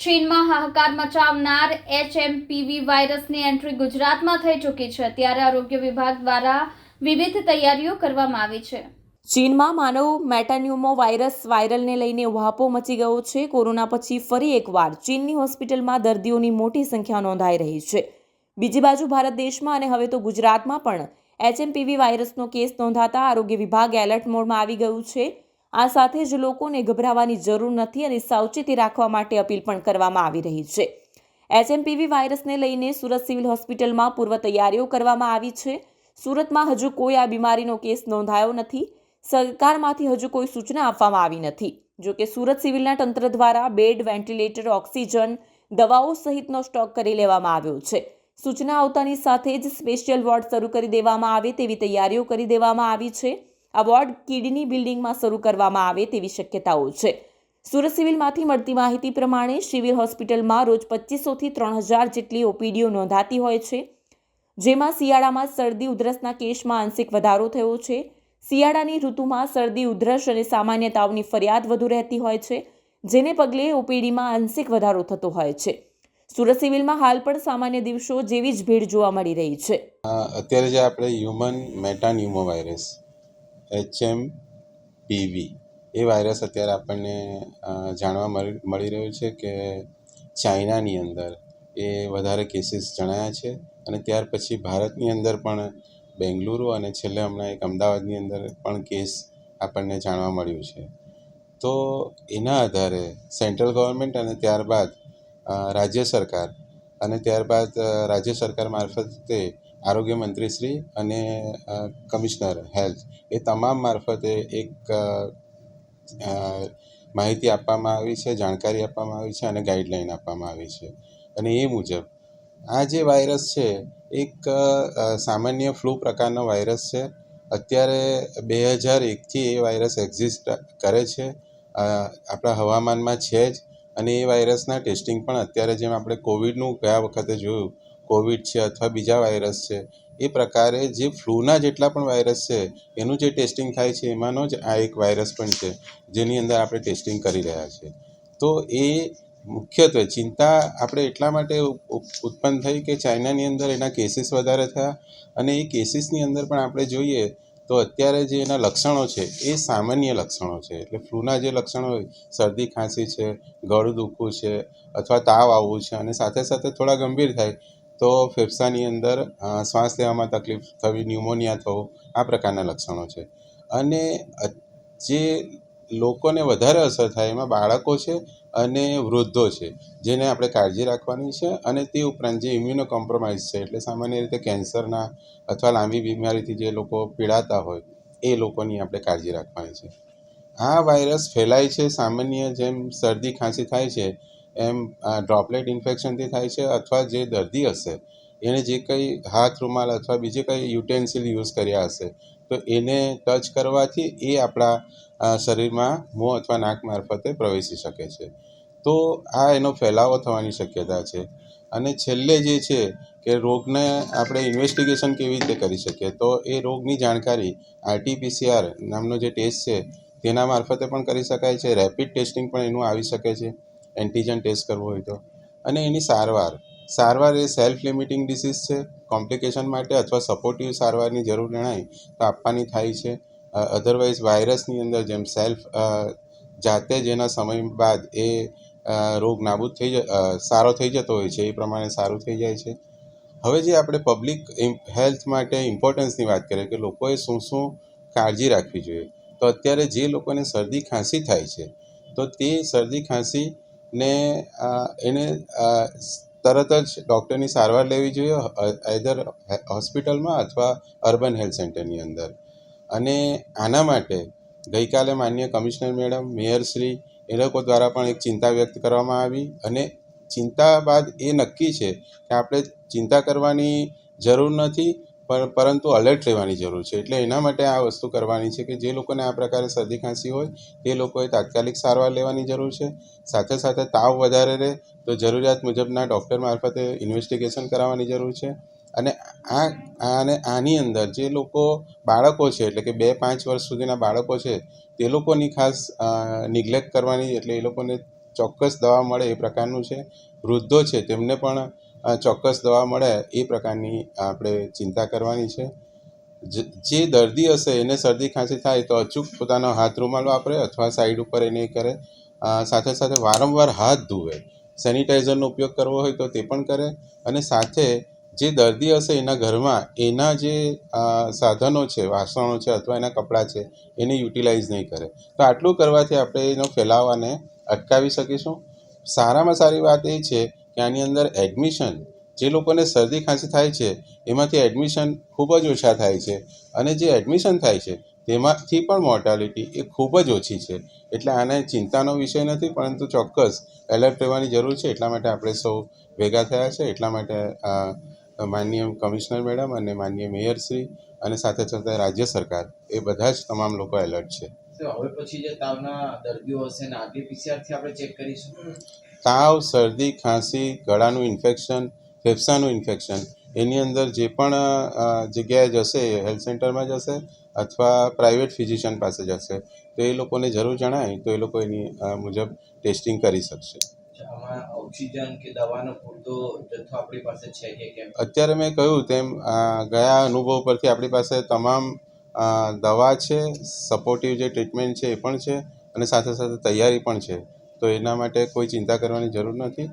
ચીનમાં હાહાકાર મચાવનાર એચએમપીવી વાયરસની એન્ટ્રી ગુજરાતમાં થઈ ચૂકી છે. ત્યારે આરોગ્ય વિભાગ દ્વારા વિવિધ તૈયારીઓ કરવામાં આવી છે. ચીનમાં માનવ મેટાન્યુમો વાયરસ વાયરલને લઈને વાપો મચી ગયો છે. કોરોના પછી ફરી એકવાર ચીનની હોસ્પિટલમાં દર્દીઓની મોટી સંખ્યા નોંધાઈ રહી છે. બીજી બાજુ ભારત દેશમાં અને હવે તો ગુજરાતમાં પણ એચએમપીવી વાયરસનો કેસ નોંધાતા આરોગ્ય વિભાગ એલર્ટ મોડમાં આવી ગયું છે. આ સાથે જ લોકોને ગભરાવાની જરૂર નથી અને સાવચેતી રાખવા માટે અપીલ પણ કરવામાં આવી રહી છે. એચએમપીવી વાયરસને લઈને સુરત સિવિલ હોસ્પિટલમાં પૂર્વ તૈયારીઓ કરવામાં આવી છે. સુરતમાં હજુ કોઈ આ બીમારીનો કેસ નોંધાયો નથી. સરકારમાંથી હજુ કોઈ સૂચના આપવામાં આવી નથી. જો કે સુરત સિવિલના તંત્ર દ્વારા બેડ, વેન્ટિલેટર, ઓક્સિજન, દવાઓ સહિતનો સ્ટોક કરી લેવામાં આવ્યો છે. સૂચના આવતાની સાથે જ સ્પેશિયલ વોર્ડ શરૂ કરી દેવામાં આવે તેવી તૈયારીઓ કરી દેવામાં આવી છે. આ વોર્ડ કિડની બિલ્ડિંગમાં શરૂ કરવામાં આવે તેવી શક્યતાઓ છે. સુરત સિવિલમાંથી મળતી માહિતી પ્રમાણે સિવિલ હોસ્પિટલમાં રોજ પચીસોથી ત્રણ હજાર જેટલી ઓપીડીઓ નોંધાતી હોય છે. જેમાં શિયાળામાં શરદી, ઉધરસના કેસમાં આંશિક વધારો થયો છે. શિયાળાની ઋતુમાં શરદી, ઉધરસ અને સામાન્ય તાવની ફરિયાદ વધુ રહેતી હોય છે, જેને પગલે ઓપીડીમાં આંશિક વધારો થતો હોય છે. સુરત સિવિલમાં હાલ પણ સામાન્ય દિવસો જેવી જ ભીડ જોવા મળી રહી છે. અત્યારે જે આપણે human metapneumovirus HMPV એ વાયરસ અત્યારે આપણને જાણવા મળી રહ્યું છે કે ચાઇનાની અંદર એ વધારે કેસીસ જણાયા છે અને ત્યાર પછી ભારતની અંદર પણ બેંગલુરુ અને છેલ્લે હમણાં એક અમદાવાદની અંદર પણ કેસ આપણને જાણવા મળ્યું છે. તો એના આધારે સેન્ટ્રલ ગવર્મેન્ટ અને ત્યારબાદ રાજ્ય સરકાર અને ત્યારબાદ રાજ્ય સરકાર મારફતે આરોગ્ય મંત્રીશ્રી અને કમિશનર હેલ્થ એ તમામ મારફતે એક માહિતી આપવામાં આવી છે, જાણકારી આપવામાં આવી છે અને ગાઈડલાઈન આપવામાં આવી છે. અને એ મુજબ આ જે વાયરસ છે એક સામાન્ય ફ્લૂ પ્રકારનો વાયરસ છે. અત્યારે બે હજાર એકથી એ વાયરસ એક્ઝિસ્ટ કરે છે. આપણા હવામાનમાં છે જ. અને એ વાયરસના ટેસ્ટિંગ પણ અત્યારે જેમ આપણે કોવિડનું ગયા વખતે જોયું કોવિડ છે અથવા બીજા વાયરસ છે, એ પ્રકારે જે ફ્લૂના જેટલા પણ વાયરસ છે, એનું જે ટેસ્ટિંગ થાય છે, એમાંનો જ આ એક વાયરસ પણ છે, જેની અંદર આપણે ટેસ્ટિંગ કરી રહ્યા છીએ. તો એ મુખ્યત્વે ચિંતા આપણે એટલા માટે ઉત્પન્ન થઈ કે ચાઇનાની અંદર એના કેસીસ વધારે થયા અને એ કેસીસની અંદર પણ આપણે જોઈએ તો અત્યારે જે એના લક્ષણો છે, એ સામાન્ય લક્ષણો છે. એટલે ફ્લૂના જે લક્ષણો હોય, શરદી, ખાંસી છે, ગળું દુખવું છે, અથવા તાવ આવવું છે અને સાથે સાથે થોડા ગંભીર થાય તો ફેફસાની અંદર શ્વાસ લેવામાં તકલીફ થવી, ન્યુમોનિયા થવું, આ પ્રકારના લક્ષણો છે. અને જે લોકોને વધારે અસર થાય એમાં બાળકો છે અને વૃદ્ધો છે, જેને આપણે કાળજી રાખવાની છે અને તે ઉપરાંત જે ઇમ્યુનો કોમ્પ્રોમાઇઝ છે, એટલે સામાન્ય રીતે કેન્સરના અથવા લાંબી બીમારીથી જે લોકો પીડાતા હોય, એ લોકોની આપણે કાળજી રાખવાની છે. આ વાયરસ ફેલાય છે સામાન્ય જેમ શરદી, ખાંસી થાય છે એમ ડ્રોપલેટ ઇન્ફેક્શનથી થાય છે અથવા જે દર્દી હશે એણે જે કંઈ હાથ રૂમાલ અથવા બીજે કંઈ યુટેન્સિલ યુઝ કર્યા હશે, તો એને ટચ કરવાથી એ આપણા શરીરમાં મોં અથવા નાક મારફતે પ્રવેશી શકે છે. તો આ એનો ફેલાવો થવાની શક્યતા છે. અને છેલ્લે જે છે કે રોગને આપણે ઇન્વેસ્ટિગેશન કેવી રીતે કરી શકીએ, તો એ રોગની જાણકારી આરટીપીસીઆર નામનો જે ટેસ્ટ છે, તેના મારફતે પણ કરી શકાય છે રેપિડ ટેસ્ટિંગ પણ એનું આવી શકે છે. એન્ટીજન ટેસ્ટ કરવો હોય તો. અને એની સારવાર. સારવાર એ સેલ્ફ લિમિટિંગ ડિસીઝ છે. કોમ્પ્લિકેશન માટે અથવા સપોર્ટિવ સારવારની જરૂર જણાય તો આપવાની થાય છે. અધરવાઇઝ વાયરસની અંદર જેમ સેલ્ફ જાતે જ એના સમય બાદ એ રોગ નાબૂદ થઈ સારો થઈ જતો હોય છે. એ પ્રમાણે સારું થઈ જાય છે. હવે જે આપણે પબ્લિક હેલ્થ માટે ઇમ્પોર્ટન્સની વાત કરીએ કે લોકોએ શું શું કાળજી રાખવી જોઈએ. તો અત્યારે જે લોકોને શરદી ખાંસી થાય છે, તો તે શરદી ખાંસીને અ, એને તરત જ ડૉક્ટરની સારવાર લેવી જોઈએ આઈધર હોસ્પિટલમાં અથવા અર્બન હેલ્થ સેન્ટરની અંદર. અને આના માટે ગઈકાલે માન્ય કમિશનર મેડમ મેયરશ્રી એ લોકો દ્વારા પણ એક ચિંતા વ્યક્ત કરવામાં આવી અને ચિંતા બાદ એ નક્કી છે કે આપણે ચિંતા કરવાની જરૂર નથી પર પરંતુ અલર્ટ રહેવાની જરૂર છે. એટલે એના માટે આ વસ્તુ કરવાની છે કે જે લોકોને આ પ્રકારે શરદી ખાંસી હોય તે લોકોએ તાત્કાલિક સારવાર લેવાની જરૂર છે. સાથે સાથે તાવ વધારે રહે, તો જરૂરિયાત મુજબના ડૉક્ટર મારફતે ઇન્વેસ્ટિગેશન કરાવવાની જરૂર છે. અને આ અને આની અંદર જે લોકો બાળકો છે, એટલે કે બે પાંચ વર્ષ સુધીના બાળકો છે, તે લોકોની ખાસ નિગ્લેક્ટ કરવાની, એટલે એ લોકોને ચોક્કસ દવા મળે એ પ્રકારનું છે. વૃદ્ધો છે, તેમને પણ ચોક્કસ દવા મળે એ પ્રકારની આપણે ચિંતા કરવાની છે. જે દર્દી હશે, એને શરદી ખાંસી થાય તો અચૂક પોતાનો હાથ રૂમાલ વાપરે અથવા સાઈડ ઉપર એને કરે. સાથે સાથે વારંવાર હાથ ધુવે. સેનિટાઈઝરનો ઉપયોગ કરવો હોય તો તે પણ કરે. અને સાથે જે દર્દી હશે એના ઘરમાં, એના જે સાધનો છે, વાસણો છે અથવા એના કપડાં છે, એને યુટિલાઇઝ નહીં કરે. તો આટલું કરવાથી આપણે એનો ફેલાવાને અટકાવી શકીશું. સારામાં સારી વાત એ છે કે આની અંદર એડમિશન જે લોકોને શરદી ખાંસી થાય છે, એમાંથી એડમિશન ખૂબ જ ઓછા થાય છે. અને જે એડમિશન થાય છે, તેમાંથી પણ મોર્ટાલિટી એ ખૂબ જ ઓછી છે. એટલે આને ચિંતાનો વિષય નથી, પરંતુ ચોક્કસ એલર્ટ રહેવાની જરૂર છે. એટલા માટે આપણે સૌ ભેગા થયા છે. એટલા માટે માનનીય કમિશનર મેડમ અને માનનીય મેયરશ્રી અને સાથે સાથે રાજ્ય સરકાર એ બધા જ તમામ લોકો એલર્ટ છે. હવે પછી જે તાવના દર્દીઓ હશે ને આરટીપીસીઆરથી આપણે ચેક કરીશું. તાવ શરદી ખાંસી ગળાનું ઇન્ફેક્શન ફેફસાનું ઇન્ફેક્શન એની અંદર જે પણ જગ્યાએ જશે હેલ્થ સેન્ટરમાં જશે અથવા પ્રાઇવેટ ફિઝિશિયન પાસે જશે તો એ લોકોને જરૂર જણાય તો એ લોકો એની મુજબ ટેસ્ટિંગ કરી શકશે. ઓક્સિજન કે દવાનો પૂરતો જથ્થો આપણી પાસે છે કે કેમ? અત્યારે મેં કહ્યું તેમ ગયા અનુભવ પરથી આપણી પાસે તમામ દવા છે સપોર્ટિવ જે ટ્રીટમેન્ટ છે એ પણ છે અને સાથે સાથે તૈયારી પણ છે. તો એના માટે કોઈ ચિંતા કરવાની જરૂર નથી.